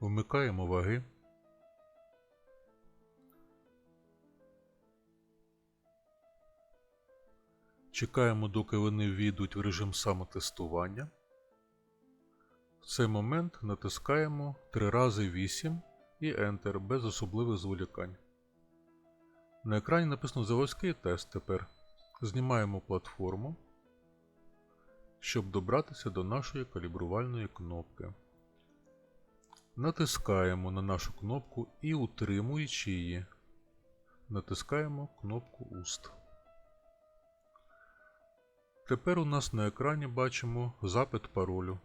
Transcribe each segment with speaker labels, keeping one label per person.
Speaker 1: Вмикаємо ваги. Чекаємо, доки вони війдуть в режим самотестування. В цей момент натискаємо 3 рази 8 і Enter без особливих зволікань. На екрані написано заводський тест тепер. Знімаємо платформу, щоб добратися до нашої калібрувальної кнопки. Натискаємо на нашу кнопку і утримуючи її, натискаємо кнопку Уст. Тепер у нас на екрані бачимо запит паролю.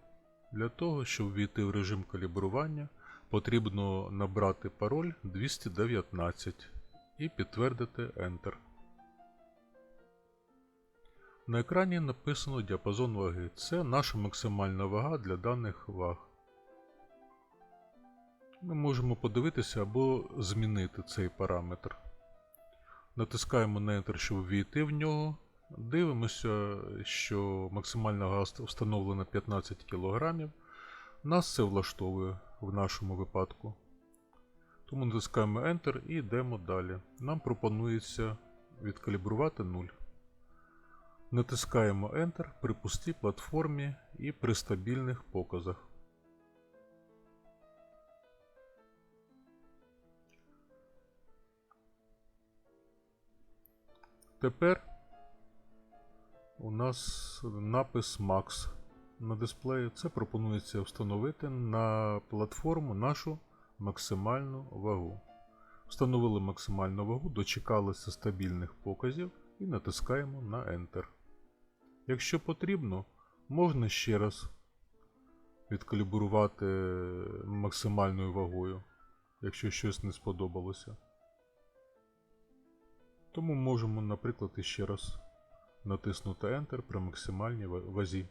Speaker 1: Для того, щоб війти в режим калібрування, потрібно набрати пароль 219 і підтвердити Enter. На екрані написано діапазон ваги. Це наша максимальна вага для даних ваг. Ми можемо подивитися або змінити цей параметр. Натискаємо на Enter, щоб ввійти в нього. Дивимося, що максимальна вага встановлена 15 кг. Нас це влаштовує в нашому випадку. Тому натискаємо Enter і йдемо далі. Нам пропонується відкалібрувати 0. Натискаємо Enter при пустій платформі і при стабільних показах. Тепер у нас напис Max на дисплеї. Це пропонується встановити на платформу нашу максимальну вагу. Встановили максимальну вагу, дочекалися стабільних показів і натискаємо на Enter. Якщо потрібно, можна ще раз відкалібрувати максимальною вагою, якщо щось не сподобалося. Тому можемо, наприклад, іще раз натиснути Enter при максимальній вазі.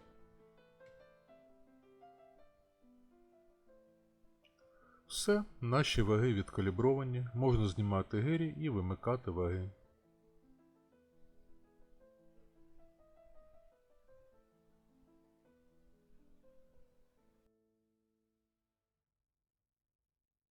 Speaker 1: Все, наші ваги відкалібровані, можна знімати гирі і вимикати ваги.